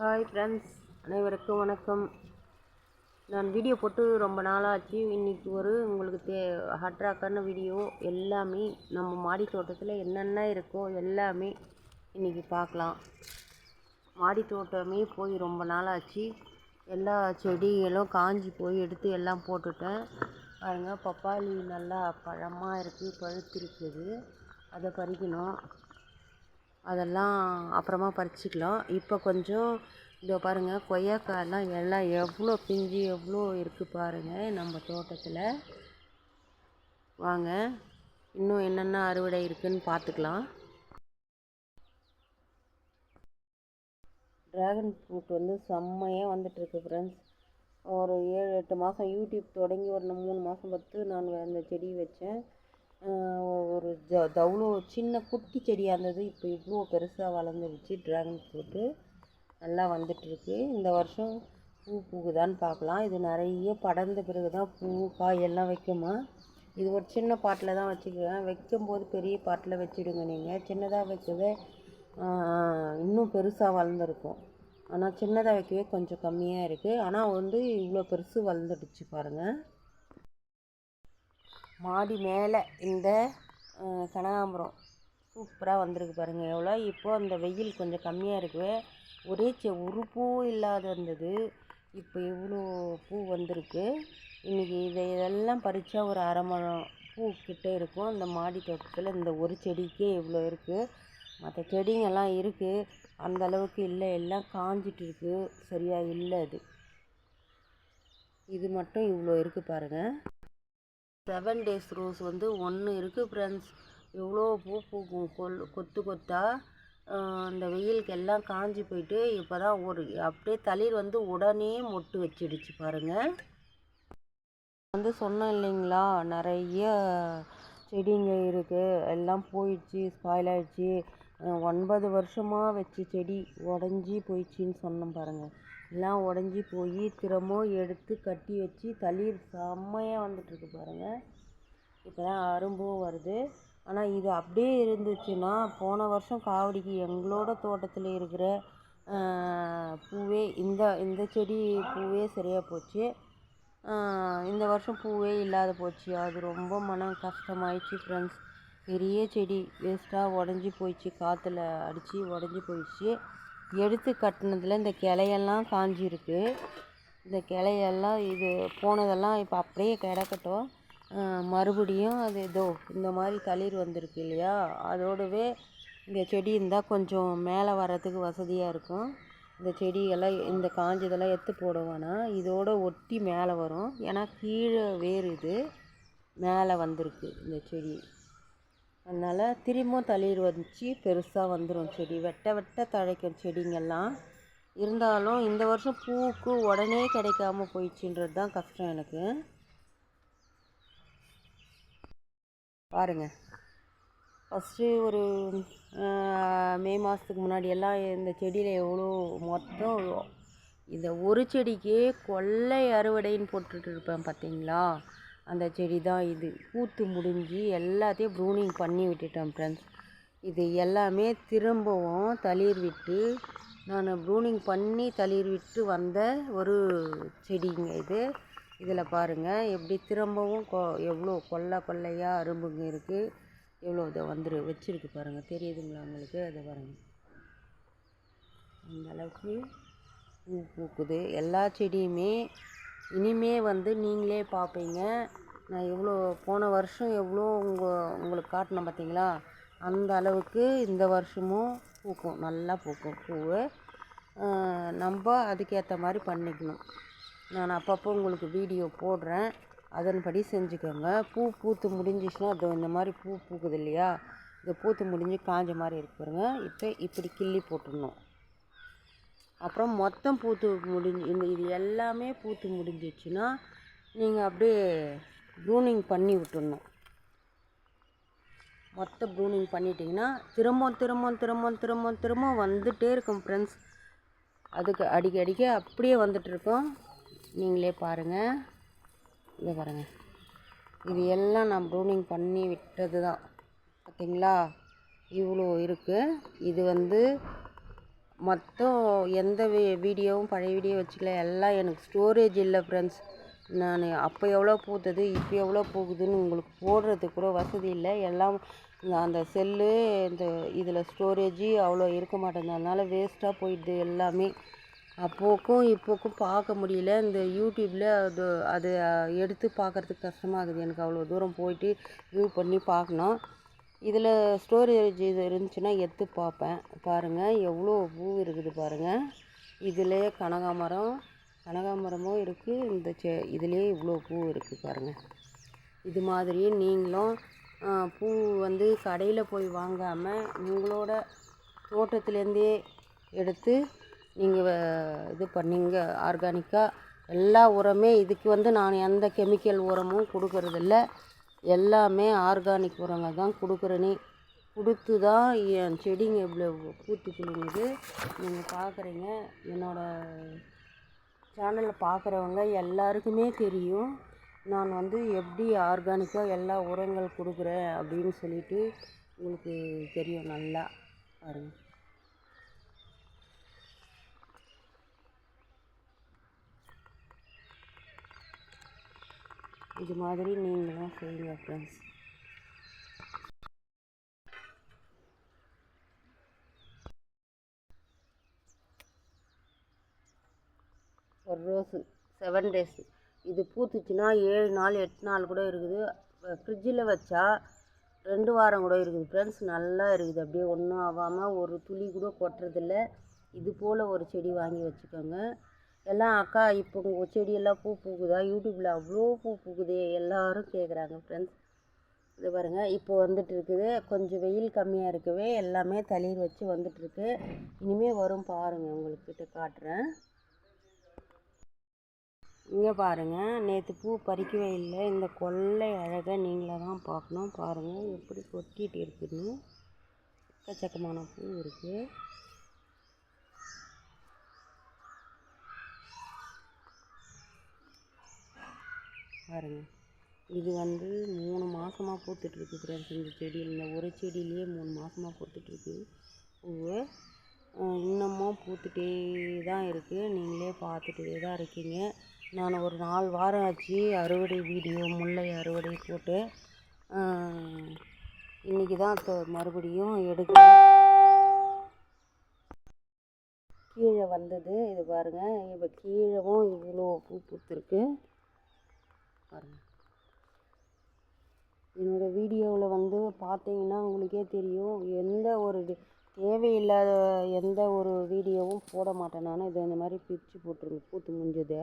Hi friends அனைவருக்கும் வணக்கம். நான் வீடியோ போட்டு ரொம்ப நாளாச்சு. இன்றைக்கி ஒரு உங்களுக்கு தே ஹட்ராக்கான வீடியோ எல்லாமே நம்ம மாடி தோட்டத்தில் என்னென்ன இருக்கோ எல்லாமே இன்றைக்கி பார்க்கலாம். மாடி தோட்டமே போய் ரொம்ப நாளாச்சு. எல்லா செடிகளும் காஞ்சி போய் எடுத்து எல்லாம் போட்டுட்டேன். பாருங்கள் பப்பாளி நல்லா பழமாக இருக்குது பழுத்திருக்குது. அதை பறிக்கணும். அதெல்லாம் அப்புறமா பறிச்சுக்கலாம். இப்போ கொஞ்சம் இதோ பாருங்கள் கொய்யாக்காயெல்லாம் எல்லாம் எவ்வளோ பிஞ்சு எவ்வளோ இருக்குது பாருங்கள் நம்ம தோட்டத்தில். வாங்க இன்னும் என்னென்ன அறுவடை இருக்குதுன்னு பார்த்துக்கலாம். ட்ராகன் ஃப்ரூட் வந்து செம்மையாக வந்துட்டுருக்கு ஃப்ரெண்ட்ஸ் ஒரு ஏழு எட்டு மாதம் யூடியூப் தொடங்கி ஒரு மூணு மாதம் பத்து நான் அந்த செடி வச்சேன். ஒரு ஜ தவ்வளோ சின்ன குட்டி செடியாக இருந்தது. இப்போ இவ்வளோ பெருசாக வளர்ந்துருச்சு ட்ராகன் ஃப்ரூட்டு நல்லா வந்துட்டுருக்கு. இந்த வருஷம் பூ பூக்குதான்னு பார்க்கலாம் இது நிறைய படர்ந்த பிறகு தான் பூ காய் எல்லாம் வைக்குமா? இது ஒரு சின்ன பாட்டில் தான் வச்சுக்குவேன். வைக்கும்போது பெரிய பாட்டில் வச்சுடுங்க நீங்கள் சின்னதாக வைக்கவே இன்னும் பெருசாக வளர்ந்துருக்கும். ஆனால் சின்னதாக வைக்கவே கொஞ்சம் கம்மியாக இருக்குது ஆனால் வந்து இவ்வளோ பெருசு வளர்ந்துடுச்சு பாருங்கள் மாடி மேலே இந்த கனகாம்பரம். சூப்பராக வந்திருக்கு பாருங்கள் எவ்வளோ இப்போ அந்த வெயில் கொஞ்சம் கம்மியாக இருக்குது ஒரே செ ஒரு பூவும் இல்லாத இருந்தது இப்போ இவ்வளோ பூ வந்திருக்கு. இன்றைக்கி இதை இதெல்லாம் பறித்தா ஒரு அரை மரம் பூ கிட்டே இருக்கும். அந்த மாடி தோட்டத்தில் இந்த ஒரு செடிக்கே இவ்வளோ இருக்குது மற்ற செடிங்கெல்லாம் இருக்குது அந்த அளவுக்கு இல்லை. எல்லாம் காஞ்சிட்டு இருக்குது சரியாக இல்லை அது. இது மட்டும் இவ்வளோ இருக்குது பாருங்கள் செவன் டேஸ் ரோஸ் வந்து ஒன்று இருக்குது ஃப்ரெண்ட்ஸ் எவ்வளோ பூ பூக்கும் கொல் கொத்து கொத்தாக அந்த வெயிலுக்கு எல்லாம் காஞ்சி போயிட்டு இப்போ தான் ஒரு அப்படியே தளிர் வந்து உடனே மொட்டு வச்சிடுச்சு பாருங்கள் வந்து சொன்னோம் இல்லைங்களா நிறைய செடிங்க இருக்குது எல்லாம் போயிடுச்சு ஸ்பாயில் ஆயிடுச்சு. ஒன்பது வருஷமாக வச்சு செடி உடஞ்சி போயிடுச்சின்னு சொன்னோம் பாருங்கள் எல்லாம் உடஞ்சி போய் திரும்பவும் எடுத்து கட்டி வச்சு தளிர் செம்மையாக வந்துட்டுருக்கு பாருங்கள் இப்போ தான் அரும்பும் வருது. ஆனால் இது அப்படியே இருந்துச்சுன்னா போன வருஷம் காவடிக்கு எங்களோட தோட்டத்தில் இருக்கிற பூவே இந்த இந்த செடி பூவே சரியாக போச்சு. இந்த வருஷம் பூவே இல்லாத போச்சு. அது ரொம்ப மனம் கஷ்டமாயிடுச்சு ஃப்ரெண்ட்ஸ் பெரிய செடி வேஸ்ட்டாக உடஞ்சி போயிடுச்சு. காற்றுல அடித்து உடஞ்சி போயிடுச்சு. எடுத்து கட்டினதில் இந்த கிளையெல்லாம் காஞ்சிருக்கு. இந்த கிளையெல்லாம் இது போனதெல்லாம் இப்போ அப்படியே கிடக்கட்டும். மறுபடியும் அது ஏதோ இந்த மாதிரி தளிர் வந்திருக்கு இல்லையா? அதோடவே இந்த செடி இருந்தால் கொஞ்சம் மேலே வர்றதுக்கு வசதியாக இருக்கும். இந்த செடியெல்லாம் இந்த காஞ்சதெல்லாம் எடுத்து போடுவேனா இதோட ஒட்டி மேலே வரும். ஏன்னா கீழே வேறு இது. மேலே வந்திருக்கு இந்த செடி. அதனால் திரும்பவும் தளிர் வந்துச்சு பெருசாக வந்துடும் செடி. வெட்ட வெட்ட தழைக்கும் செடிங்கெல்லாம். இருந்தாலும் இந்த வருஷம் பூவுக்கு உடனே கிடைக்காம போயிடுச்சுன்றது தான் கஷ்டம் எனக்கு. பாருங்கள் ஃபஸ்ட்டு ஒரு மே மாதத்துக்கு முன்னாடியெல்லாம் இந்த செடியில் எவ்வளோ மொத்தம் இந்த ஒரு செடிக்கே கொள்ளை அறுவடைன்னு போட்டுட்டு இருப்பேன் பார்த்தீங்களா? அந்த செடி தான் இது. பூத்து முடிஞ்சு எல்லாத்தையும் ப்ரூனிங் பண்ணி விட்டுட்டேன் ஃப்ரெண்ட்ஸ் இது எல்லாமே திரும்பவும் தளிர் விட்டு நான் ப்ரூனிங் பண்ணி தளிர் விட்டு வந்த ஒரு செடிங்க இது. இதில் பாருங்கள் எப்படி திரும்பவும் கொ எவ்வளோ கொள்ளை கொள்ளையாக அரும்புங்க இருக்குது எவ்வளோ இதை வந்துரு வச்சுருக்கு பாருங்கள் தெரியுதுங்களா உங்களுக்கு? அதை பாருங்கள் அந்த அளவுக்கு பூ பூக்குது. எல்லா செடியுமே இனிமே வந்து நீங்களே பார்ப்பீங்க. நான் எவ்வளோ போன வருஷம் எவ்வளோ உங்கள் உங்களுக்கு காட்டினேன் பார்த்தீங்களா? அந்த அளவுக்கு இந்த வருஷமும் பூக்கும். நல்லா பூக்கும் பூ நம்ம அதுக்கேற்ற மாதிரி பண்ணிக்கணும். நான் அப்பப்போ உங்களுக்கு வீடியோ போடுறேன். அதன்படி செஞ்சுக்கோங்க. பூ பூத்து முடிஞ்சிச்சுன்னா அது இந்த மாதிரி பூ பூக்குது இல்லையா? இந்த பூத்து முடிஞ்சு காஞ்ச மாதிரி இருக்கு இப்போ இப்படி கிள்ளி போட்டுடணும். அப்புறம் மொத்தம் பூத்து முடிஞ்சு இந்த இது எல்லாமே பூத்து முடிஞ்சிச்சுன்னா நீங்கள் அப்படியே ப்ரூனிங் பண்ணி விட்டுடணும் மொத்த ப்ரூனிங் பண்ணிட்டீங்கன்னா திரும்பவும் திரும்பவும் திரும்பவும் திரும்பவும் திரும்ப வந்துகிட்டே இருக்கும் ஃப்ரெண்ட்ஸ் அதுக்கு அடிக்கடிக்க அப்படியே வந்துட்டுருக்கோம் நீங்களே பாருங்கள் இதை பாருங்கள் இது எல்லாம் நான் ப்ரூனிங் பண்ணி விட்டது தான் பார்த்தீங்களா இவ்வளோ இருக்குது இது வந்து மொத்தம் எந்த வீ வீடியோவும் பழைய வீடியோ வச்சுக்கல. எல்லாம் எனக்கு ஸ்டோரேஜ் இல்லை ஃப்ரெண்ட்ஸ் நான் அப்போ எவ்வளோ பூத்தது இப்போ எவ்வளோ பூக்குதுன்னு உங்களுக்கு போடுறதுக்கு கூட வசதி இல்லை. எல்லாம் அந்த செல்லு இந்த இதில் ஸ்டோரேஜு அவ்வளோ இருக்க மாட்டேங்குது அதனால் வேஸ்ட்டாக போயிடுது எல்லாமே. அப்போக்கும் இப்போக்கும் பார்க்க முடியல. இந்த யூடியூப்பில் அது அது எடுத்து பார்க்குறதுக்கு கஷ்டமாகுது. எனக்கு அவ்வளோ தூரம் போயிட்டு வியூ பண்ணி பார்க்கணும். இதில் ஸ்டோரேஜ் இது இருந்துச்சுன்னா எடுத்து பார்ப்பேன். பாருங்கள் எவ்வளோ பூ இருக்குது பாருங்கள் இதிலே கனகாமரம் கனகாமரமும் இருக்குது இந்த செ இதுலேயே இவ்வளோ பூ இருக்குது பாருங்கள் இது மாதிரி நீங்களும் பூ வந்து கடையில் போய் வாங்காமல் உங்களோட தோட்டத்துலேருந்தே எடுத்து நீங்கள் இது பண்ணீங்க. ஆர்கானிக்காக எல்லா உரமே இதுக்கு வந்து நான் எந்த கெமிக்கல் உரமும் கொடுக்கறதில்ல. எல்லாமே ஆர்கானிக் உரங்கள் தான் கொடுக்குறேனே. கொடுத்து தான் என் செடிங்க இவ்வளோ பூத்து குலுங்குது நீங்கள் பார்க்குறீங்க என்னோடய சேனலில் பார்க்குறவங்க எல்லாருக்குமே தெரியும். நான் வந்து எப்படி ஆர்கானிக்காக எல்லா உரங்கள் கொடுக்குறேன் அப்படின்னு சொல்லிட்டு உங்களுக்கு தெரியும் நல்லா பாருங்கள் இது மாதிரி நீங்களும் செய்யுங்க ஃப்ரெண்ட்ஸ் ஒரு ரோஸு செவன் டேஸ் இது பூத்துச்சுன்னா ஏழு நாள் எட்டு நாள் கூட இருக்குது. ஃப்ரிட்ஜில் வச்சா ரெண்டு வாரம் கூட இருக்குது ஃப்ரெண்ட்ஸ் நல்லா இருக்குது. அப்படியே ஒன்றும் ஆகாமல் ஒரு துளி கூட கொட்டுறதில்ல. இது போல் ஒரு செடி வாங்கி வச்சுக்கோங்க. எல்லாம் அக்கா இப்போ உங்கள் செடியெல்லாம் பூ பூக்குதா? யூடியூப்பில் அவ்வளோ பூ பூக்குது எல்லோரும் கேட்குறாங்க ஃப்ரெண்ட்ஸ் இது பாருங்கள் இப்போ வந்துட்டு இருக்குது. கொஞ்சம் வெயில் கம்மியாக இருக்கவே எல்லாமே தளிர் வச்சு வந்துட்டுருக்கு இனிமேல் வரும் பாருங்கள் உங்களுக்கிட்ட காட்டுறேன். இங்கே பாருங்கள் நேற்று பூ பறிக்கவே இல்லை. இந்த கொள்ளை அழகை நீங்களாக தான் பார்க்கணும். பாருங்கள் எப்படி கொட்டிகிட்டு இருக்குன்னு. எக்கச்சக்கமான பூ இருக்குது பாருங்கள் இது வந்து மூணு மாதமாக பூத்துட்ருக்கு ஃப்ரெண்ட்ஸ் இந்த செடியில் இந்த ஒரு செடியிலேயே மூணு மாதமாக பூத்துட்ருக்கு பூவு இன்னமும் பூத்துட்டே தான் இருக்குது நீங்களே பார்த்துட்டே தான் இருக்கீங்க. நான் ஒரு நாலு வாரம் ஆச்சு அறுவடை வீடியோ முல்லை அறுவடை போட்டு இன்றைக்கி இன்னைக்கு தான் மறுபடியும் எடுக்க கீழே வந்தது இது பாருங்கள் இப்போ கீழவும் இவ்வளோ பூ பூத்துருக்கு. பாருங்கள் என்னோடய வீடியோவில் வந்து பார்த்தீங்கன்னா உங்களுக்கே தெரியும். எந்த ஒரு தேவையில்லாத எந்த ஒரு வீடியோவும் போட மாட்டேன் நான். இது இந்த மாதிரி பிரித்து போட்டுருங்க. பூத்து முடிஞ்சதை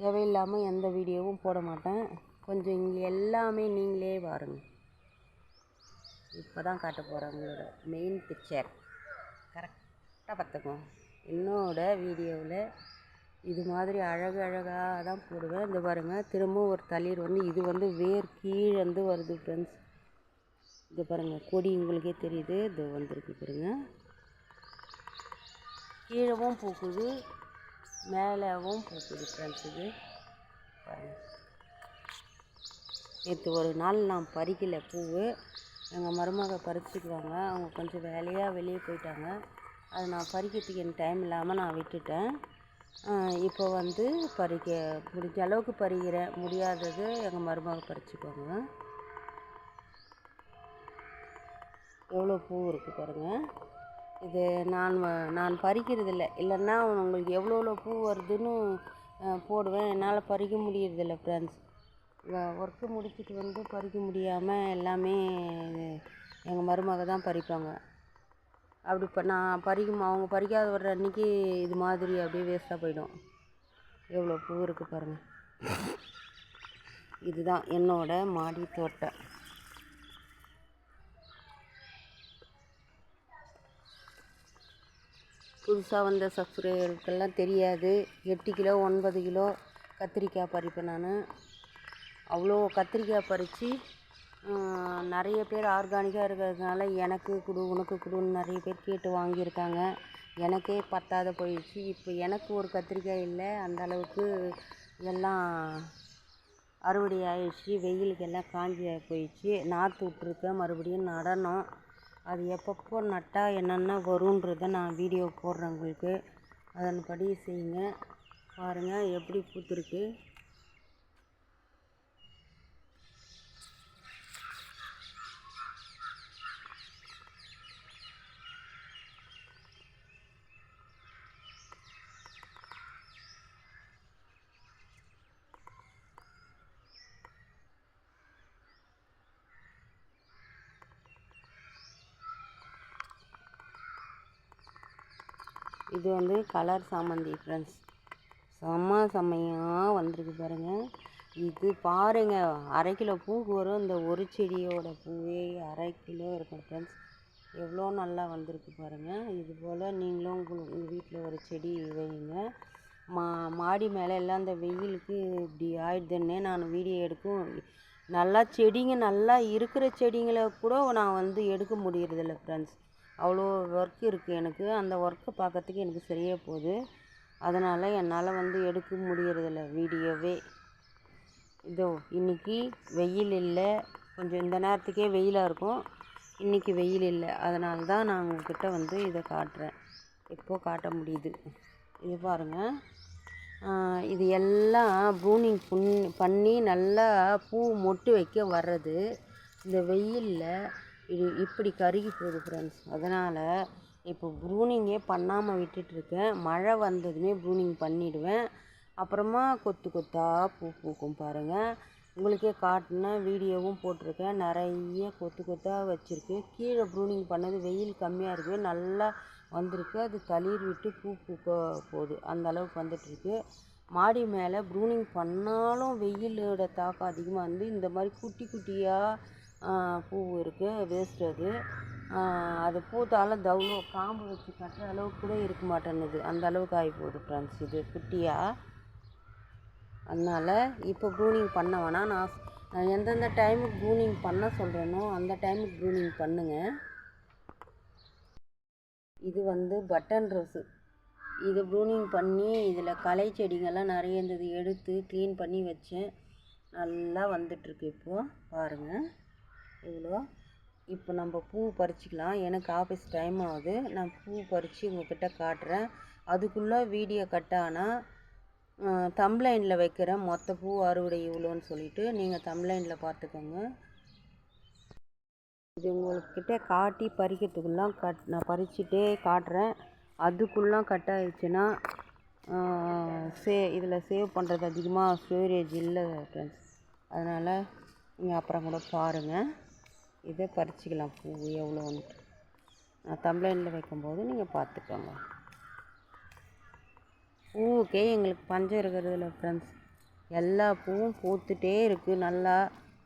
தேவையில்லாமல் எந்த வீடியோவும் போட மாட்டேன். கொஞ்சம் இங்கே எல்லாமே நீங்களே பாருங்கள் இப்போ தான் காட்ட போகிறேன் உங்களோட மெயின் பிக்சர் கரெக்டாக பார்த்துக்கோங்க. என்னோட வீடியோவில் இது மாதிரி அழகு அழகாக தான் போடுவேன். இந்த பாருங்கள் திரும்பவும் ஒரு தளிர் வந்து இது வந்து வேர் கீழேருந்து வருது ஃப்ரெண்ட்ஸ் இது பாருங்கள் கொடி உங்களுக்கே தெரியுது. இது வந்திருக்கு பாருங்க. கீழவும் பூக்குது மேலேவும் பூக்குது ஃப்ரெண்ட்ஸ் இது. நேற்று ஒரு நாள் நான் பறிக்கலை பூவு. எங்கள் மருமக பறிச்சுக்குவாங்க. அவங்க கொஞ்சம் வேலையாக வெளியே போயிட்டாங்க. அது நான் பறிக்கிறதுக்கு எனக்கு டைம் இல்லாமல் நான் விட்டுட்டேன். இப்போ வந்து பறிக்க முடிஞ்ச அளவுக்கு பறிக்கிறேன் முடியாதது எங்கள் மருமக பறிச்சுக்கோங்க. எவ்வளோ பூ இருக்குது பாருங்கள் இது நான் நான் பறிக்கிறதில்ல. இல்லைன்னா உங்களுக்கு எவ்வளோ எவ்வளோ பூ வருதுன்னு போடுவேன். என்னால் பறிக்க முடியறதில்ல ஃப்ரெண்ட்ஸ் ஒர்க்கு முடிச்சுட்டு வந்து பறிக்க முடியாமல் எல்லாமே எங்கள் மருமக தான் பறிப்பாங்க. அப்படி இப்போ நான் பறிக்கும் அவங்க பறிக்காத வர்ற அன்றைக்கி இது மாதிரி அப்படியே வேஸ்ட்டாக போயிடும். எவ்வளோ பூ இருக்குது பாருங்கள் இதுதான் என்னோட மாடி தோட்டம். புதுசாக வந்த சப்ஸ்கிரைபருக்கெல்லாம் தெரியாது. எட்டு கிலோ ஒன்பது கிலோ கத்திரிக்காய் பறிப்பேன் நான். அவ்வளோ கத்திரிக்காய் பறித்து நிறைய பேர் ஆர்கானிக்காக இருக்கிறதுனால எனக்கு கொடு உனக்கு கொடுன்னு நிறைய பேர் கேட்டு வாங்கியிருக்காங்க. எனக்கே பத்தாத போயிடுச்சு. இப்போ எனக்கு ஒரு கத்திரிக்காய் இல்லை. அந்த அளவுக்கு எல்லாம் அறுவடை ஆயிடுச்சு. வெயிலுக்கு எல்லாம் காஞ்சி போயிடுச்சு. நாற்று விட்ருக்கேன் மறுபடியும் நடணும். அது எப்பப்போ நட்டால் என்னென்ன வருன்றதை நான் வீடியோ போடுறேன் உங்களுக்கு. அதன்படி செய்யுங்க. பாருங்கள் எப்படி பூத்துருக்கு. இது வந்து கலர் சாமந்தி ஃப்ரெண்ட்ஸ் செம்ம செம்மையாக வந்திருக்கு பாருங்கள் இது பாருங்கள் அரை கிலோ பூக்கு வரும். இந்த ஒரு செடியோட பூவே அரை கிலோ இருக்கும் ஃப்ரெண்ட்ஸ் எவ்வளோ நல்லா வந்திருக்கு பாருங்கள் இது போல் நீங்களும் உங்கள் உங்கள் வீட்டில் ஒரு செடி வைங்க. மா மாடி மேலே எல்லாம் இந்த வெயிலுக்கு இப்படி ஆயிடுதுன்னே நான் வீடியோ எடுக்கும். நல்லா செடிங்க நல்லா இருக்கிற செடிங்களை கூட நான் வந்து எடுக்க முடியறதில்ல ஃப்ரெண்ட்ஸ் அவ்வளோ ஒர்க் இருக்குது எனக்கு. அந்த ஒர்க்கை பார்க்கறதுக்கு எனக்கு சரியாக போகுது. அதனால் என்னால் வந்து எடுக்க முடியறதில்ல வீடியோவே. இதோ இன்றைக்கி வெயில் இல்லை. கொஞ்சம் இந்த நேரத்துக்கே வெயிலாக இருக்கும். இன்றைக்கி வெயில் இல்லை. அதனால தான் நான் உங்ககிட்ட வந்து இதை காட்டுறேன். இப்போது காட்ட முடியுது? இது பாருங்கள் இது எல்லாம் ப்ரூனிங் புண் பண்ணி நல்லா பூ மொட்டு வைக்க வர்றது. இந்த வெயிலில் இது இப்படி கருகி போகுது ஃப்ரெண்ட்ஸ் அதனால் இப்போ ப்ரூனிங்கே பண்ணாமல் விட்டுட்ருக்கேன். மழை வந்ததுமே ப்ரூனிங் பண்ணிவிடுவேன் அப்புறமா கொத்து கொத்தாக பூ பூக்கும் பாருங்கள் உங்களுக்கே காட்டின வீடியோவும் போட்டிருக்கேன். நிறைய கொத்து கொத்தாக வச்சுருக்கு. கீழே ப்ரூனிங் பண்ணது வெயில் கம்மியாக இருக்குது நல்லா வந்திருக்கு. அது தளிர் விட்டு பூ பூக்க போகுது. அந்த அளவுக்கு வந்துட்டுருக்கு மாடி மேலே ப்ரூனிங் பண்ணாலும் வெயிலோட தாக்கம் அதிகமாக வந்து இந்த மாதிரி குட்டி குட்டியாக பூ இருக்குது வேஸ்ட் அது. அது பூத்தாலும் தவுளோ காம்பு வச்சு கட்டுற அளவுக்கு கூட இருக்க மாட்டேன்னுது. அந்த அளவுக்கு ஆகி போகுது ஃப்ரெண்ட்ஸ் இது குட்டியாக அதனால் இப்போ ப்ரூனிங் பண்ண வேணாம். நான் நான் எந்தெந்த டைமுக்கு ப்ரூனிங் பண்ண சொல்கிறேனோ அந்த டைமுக்கு ப்ரூனிங் பண்ணுங்கள் இது வந்து பட்டன் ரோஸு இது ப்ரூனிங் பண்ணி இதில் களை செடிங்கள்லாம் நிறைய இருந்தது எடுத்து க்ளீன் பண்ணி வச்சேன். நல்லா வந்துட்டுருக்கு இப்போது பாருங்கள் இவ்வளோ. இப்போ நம்ம பூ பறிச்சிக்கலாம். எனக்கு ஆஃபீஸ் டைம் ஆகுது. நான் பூ பறித்து உங்கள்கிட்ட காட்டுறேன். அதுக்குள்ளே வீடியோ கட் ஆனால் தம்ப்லைனில் வைக்கிறேன் மொத்த பூ அறுவடை இவ்வளோன்னு சொல்லிட்டு நீங்கள் தம்ப்லைனில் பார்த்துக்கோங்க. இது உங்கள்கிட்ட காட்டி பறிக்கிறதுக்குலாம் கட் நான் பறிச்சுட்டே காட்டுறேன். அதுக்குள்ளே கட் ஆயிடுச்சுன்னா சே இதில் சேவ் பண்ணுறது அதிகமாக ஸ்டோரேஜ் இல்லை ஃப்ரெண்ட்ஸ் அதனால் நீங்கள் அப்புறம் கூட பாருங்கள் இதை பறிச்சிக்கலாம் பூ எவ்வளோன்னு நான் தம்ளைனில் வைக்கும்போது நீங்கள் பார்த்துக்கோங்க. பூவுக்கே எங்களுக்கு பஞ்சம் இருக்கிறதில்ல ஃப்ரெண்ட்ஸ் எல்லா பூவும் பூத்துட்டே இருக்குது நல்லா.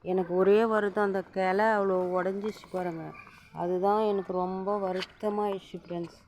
எனக்கு ஒரே வருத்தம் அந்த கிளை அவ்வளோ உடஞ்சிச்சு பாருங்கள் அதுதான் எனக்கு ரொம்ப வருத்தமாகிடுச்சு ஃப்ரெண்ட்ஸ்